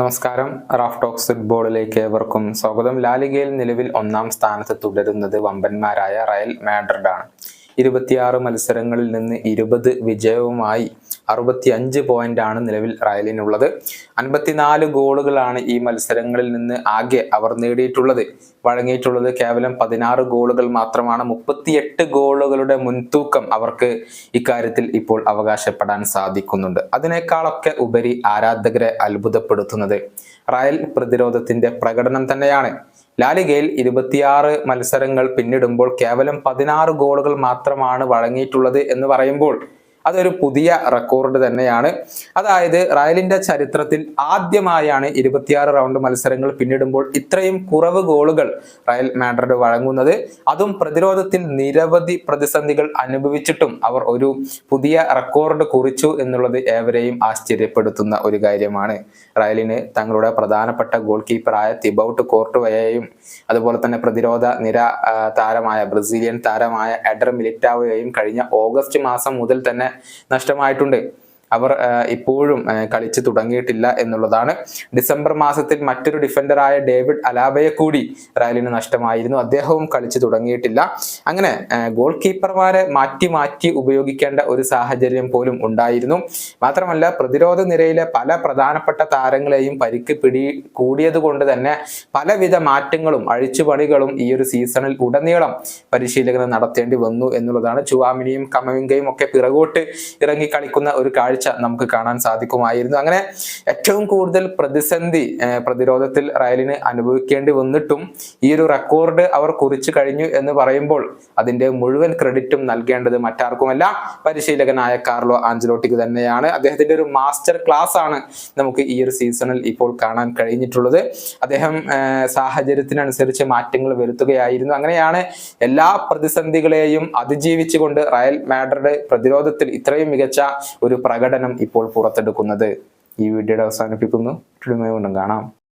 നമസ്കാരം. Raf talks ഫുട്ബോളിലേക്ക് ഏവർക്കും സ്വാഗതം. ലാലിഗയിൽ നിലവിൽ ഒന്നാം സ്ഥാനത്ത് തുടരുന്നത് വമ്പന്മാരായ റയൽ മാഡ്രിഡാണ്. ഇരുപത്തിയാറ് മത്സരങ്ങളിൽ നിന്ന് ഇരുപത് വിജയവുമായി അറുപത്തി അഞ്ച് പോയിന്റ് ആണ് നിലവിൽ റയലിനുള്ളത്. അൻപത്തിനാല് ഗോളുകളാണ് ഈ മത്സരങ്ങളിൽ നിന്ന് ആകെ അവർ നേടിയിട്ടുള്ളത്. വഴങ്ങിയിട്ടുള്ളത് കേവലം പതിനാറ് ഗോളുകൾ മാത്രമാണ്. മുപ്പത്തിയെട്ട് ഗോളുകളുടെ മുൻതൂക്കം അവർക്ക് ഇക്കാര്യത്തിൽ ഇപ്പോൾ അവകാശപ്പെടാൻ സാധിക്കുന്നുണ്ട്. അതിനേക്കാളൊക്കെ ഉപരി ആരാധകരെ അത്ഭുതപ്പെടുത്തുന്നത് റയൽ പ്രതിരോധത്തിന്റെ പ്രകടനം തന്നെയാണ്. ലാലിഗയിൽ ഇരുപത്തിയാറ് മത്സരങ്ങൾ പിന്നിടുമ്പോൾ കേവലം പതിനാറ് ഗോളുകൾ മാത്രമാണ് വഴങ്ങിയിട്ടുള്ളത് എന്ന് പറയുമ്പോൾ അതൊരു പുതിയ റെക്കോർഡ് തന്നെയാണ്. അതായത് റയലിന്റെ ചരിത്രത്തിൽ ആദ്യമായാണ് ഇരുപത്തിയാറ് റൗണ്ട് മത്സരങ്ങൾ പിന്നിടുമ്പോൾ ഇത്രയും കുറവ് ഗോളുകൾ റയൽ മാഡ്രിഡ് വഴങ്ങുന്നത്. അതും പ്രതിരോധത്തിൽ നിരവധി പ്രതിസന്ധികൾ അനുഭവിച്ചിട്ടും അവർ ഒരു പുതിയ റെക്കോർഡ് കുറിച്ചു എന്നുള്ളത് ഏവരെയും ആശ്ചര്യപ്പെടുത്തുന്ന ഒരു കാര്യമാണ്. റയലിന് തങ്ങളുടെ പ്രധാനപ്പെട്ട ഗോൾ കീപ്പറായ തിബൌട്ട് കോർട്ടുവയെയും അതുപോലെ തന്നെ പ്രതിരോധ നിര താരമായ ബ്രസീലിയൻ താരമായ എഡർ മിലിറ്റാവയെയും കഴിഞ്ഞ ഓഗസ്റ്റ് മാസം മുതൽ തന്നെ നഷ്ടമായിട്ടുണ്ട്. അവർ ഇപ്പോഴും കളിച്ച് തുടങ്ങിയിട്ടില്ല എന്നുള്ളതാണ്. ഡിസംബർ മാസത്തിൽ മറ്റൊരു ഡിഫൻഡറായ ഡേവിഡ് അലാബയെ കൂടി റയലിന് നഷ്ടമായിരുന്നു. അദ്ദേഹവും കളിച്ച് തുടങ്ങിയിട്ടില്ല. അങ്ങനെ ഗോൾ കീപ്പർമാരെ മാറ്റി മാറ്റി ഉപയോഗിക്കേണ്ട ഒരു സാഹചര്യം പോലും ഉണ്ടായിരുന്നു. മാത്രമല്ല പ്രതിരോധ നിരയിലെ പല പ്രധാനപ്പെട്ട താരങ്ങളെയും പരിക്ക് പിടി കൂടിയത് കൊണ്ട് തന്നെ പലവിധ മാറ്റങ്ങളും അഴിച്ചുപണികളും ഈ ഒരു സീസണിൽ ഉടനീളം പരിശീലകന് നടത്തേണ്ടി വന്നു എന്നുള്ളതാണ്. ചുവാമിനിയും കമവിങ്കയും ഒക്കെ പിറകോട്ട് ഇറങ്ങി കളിക്കുന്ന ഒരു കാഴ്ച നമുക്ക് കാണാൻ സാധിക്കുമായിരുന്നു. അങ്ങനെ ഏറ്റവും കൂടുതൽ പ്രതിസന്ധി പ്രതിരോധത്തിൽ റയലിന് അനുഭവിക്കേണ്ടി വന്നിട്ടും ഈ ഒരു റെക്കോർഡ് അവർ കുറിച്ചു കഴിഞ്ഞു എന്ന് പറയുമ്പോൾ അതിന്റെ മുഴുവൻ ക്രെഡിറ്റും നൽകേണ്ടത് മറ്റാർക്കുമല്ല പരിശീലകനായ കാർലോ ആഞ്ചലോട്ടിക്ക് തന്നെയാണ്. അദ്ദേഹത്തിന്റെ ഒരു മാസ്റ്റർ ക്ലാസ് ആണ് നമുക്ക് ഈ ഒരു സീസണിൽ ഇപ്പോൾ കാണാൻ കഴിഞ്ഞിട്ടുള്ളത്. അദ്ദേഹം സാഹചര്യത്തിനനുസരിച്ച് മാറ്റങ്ങൾ വരുത്തുകയായിരുന്നു. അങ്ങനെയാണ് എല്ലാ പ്രതിസന്ധികളെയും അതിജീവിച്ചുകൊണ്ട് റയൽ മാഡ്രിഡ് പ്രതിരോധത്തിൽ ഇത്രയും മികച്ച ഒരു പ്രകടനം ഇപ്പോൾ പുറത്തെടുക്കുന്നത്. ഈ വീഡിയോയുടെ അവസാനിപ്പിക്കുന്നു. കാണാം.